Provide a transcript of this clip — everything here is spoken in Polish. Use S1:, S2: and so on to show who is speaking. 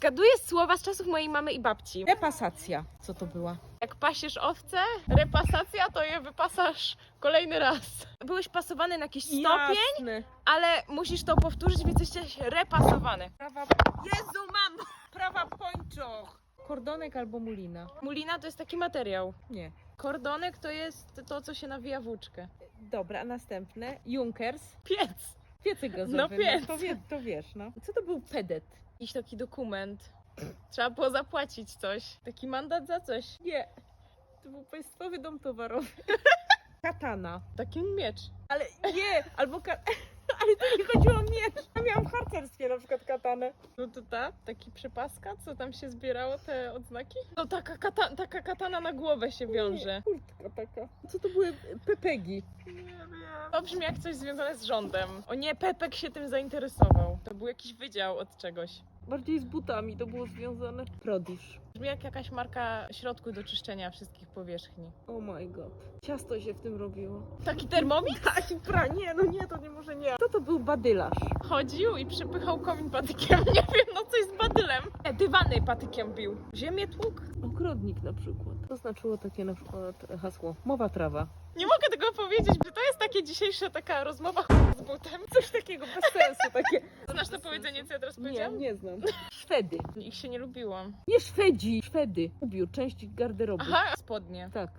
S1: Zgaduję słowa z czasów mojej mamy i babci.
S2: Repasacja. Co to była?
S1: Jak pasiesz owce, repasacja, to je wypasasz kolejny raz. Byłeś pasowany na jakiś stopień, ale musisz to powtórzyć, więc jesteś repasowany.
S2: Prawa... Jezu, mam! Prawa pończoch. Kordonek albo mulina.
S1: Mulina to jest taki materiał.
S2: Nie.
S1: Kordonek to jest to, co się nawija włóczkę.
S2: Dobra, następne. Junkers.
S1: Piec.
S2: Piecyk gazowy.
S1: No piec.
S2: to, wie, to wiesz, no. Co to był pedet?
S1: Jakiś taki dokument. Trzeba było zapłacić coś. Taki mandat za coś.
S2: Nie. To był państwowy dom towarowy. Katana.
S1: Taki miecz.
S2: Ale nie, albo ka... Ale to nie chodziło o miecz. Ja miałam w harcerstwie na przykład katanę.
S1: No to ta, taki przepaska, co tam się zbierało, te odznaki? No taka, kata, taka katana na głowę się wiąże.
S2: Kurtka taka. Co to były pepegi?
S1: Nie wiem. To brzmi jak coś związane z rządem. O nie, Pepek się tym zainteresował. To był jakiś wydział od czegoś.
S2: Bardziej z butami to było związane. Prodisz.
S1: Brzmi jak jakaś marka środku do czyszczenia wszystkich powierzchni.
S2: Oh my god. Ciasto się w tym robiło.
S1: Taki termomix
S2: Tak, pra, nie, no nie, to nie może nie. Co to był badylarz?
S1: chodził i przypychał komin patykiem. Nie wiem, no coś patykiem bił. Ziemię tłuk?
S2: Ogrodnik na przykład. To znaczyło takie na przykład hasło. Mowa trawa.
S1: Nie mogę tego powiedzieć, bo to jest takie dzisiejsza taka rozmowa z butem.
S2: Coś takiego bez sensu, takie.
S1: Znasz to powiedzenie, co ja teraz
S2: Nie,
S1: powiedziałam?
S2: nie znam. Szwedy.
S1: Ich się nie lubiłam.
S2: Nie Szwedzi, Szwedy. Ubiór, część garderoby.
S1: Aha, spodnie.
S2: Tak.